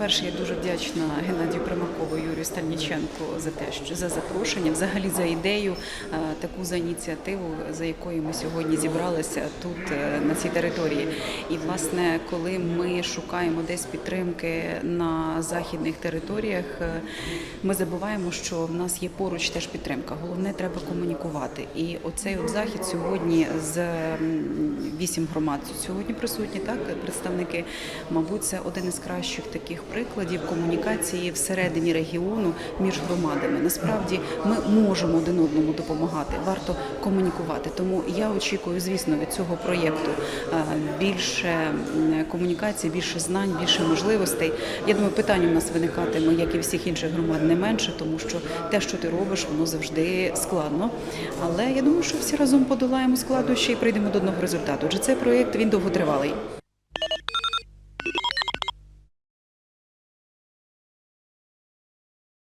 по-перше, я дуже вдячна Геннадію Примакову Юрію Стальніченку за те, що за запрошення, взагалі за ідею, е, таку за ініціативу, за якою ми сьогодні зібралися тут е, на цій території. І власне, коли ми шукаємо десь підтримки на західних територіях, е, ми забуваємо, що в нас є поруч теж підтримка. Головне, треба комунікувати. І оцей от захід сьогодні з вісім громад сьогодні присутні, так представники. Мабуть, це один із кращих таких прикладів комунікації всередині регіону між громадами. Насправді ми можемо один одному допомагати. Варто комунікувати. Тому я очікую, звісно, від цього проєкту е, більше комунікації, більше знань, більше можливостей. Я думаю, питань у нас виникатиме, як і всіх інших громад, не менше, тому що те, що ти робиш, воно завжди складно. Але я думаю, що всі разом подолаємо складнощі і прийдемо до одного результату. Отже, цей проєкт він довготривалий.